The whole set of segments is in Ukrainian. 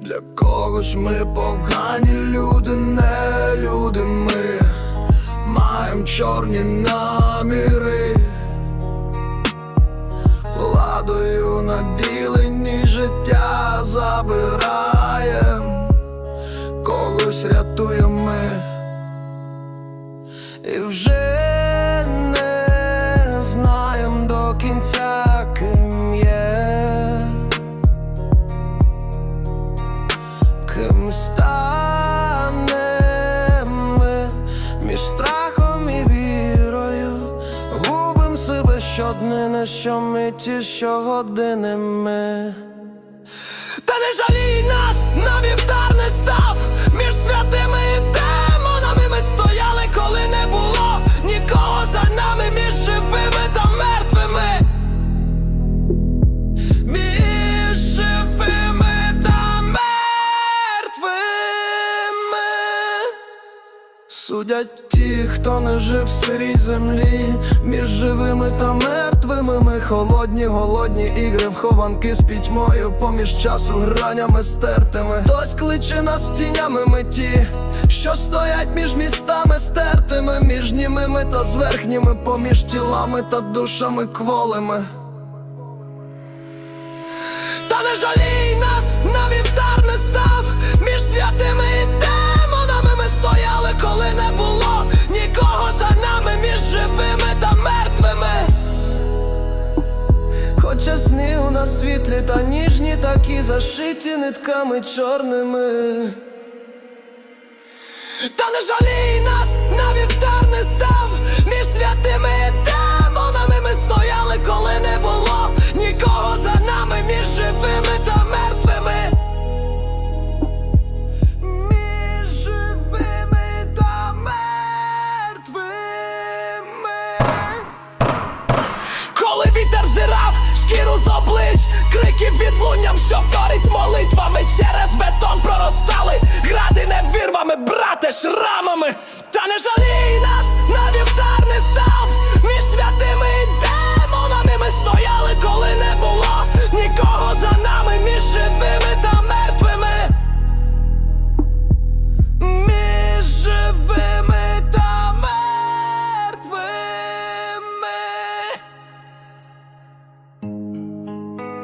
Для когось ми погані люди, не люди ми. Маєм чорні наміри, ладою наділені життя забираєм, когось рятуємо ми. І вже станем між страхом і вірою, губим себе щоднини, щомиті, щогодини ми. Та не жалій нас, Судять ті, хто не жив в сирій землі, між живими та мертвими ми холодні, голодні ігри в хованки з пітьмою, поміж часу гранями стертими. Хтось кличе нас тінями ми ті, що стоять між містами стертими, між німими та зверхніми, поміж тілами та душами кволими. Та не жалій нас, на вівтар не став Між святими і світлі та ніжні, такі зашиті нитками чорними. Та не жалій нас, на шкіру з облич, криків відлунням, що вторить молитвами. Через бетон проростали, гради не вірвами, брате, шрамами. Та не жалій на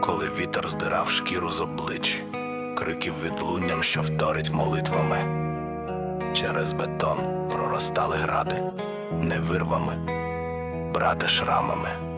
коли вітер здирав шкіру з облич, криків відлунням, що вторить молитвами. Через бетон проростали гради, невирвами, брате шрамами.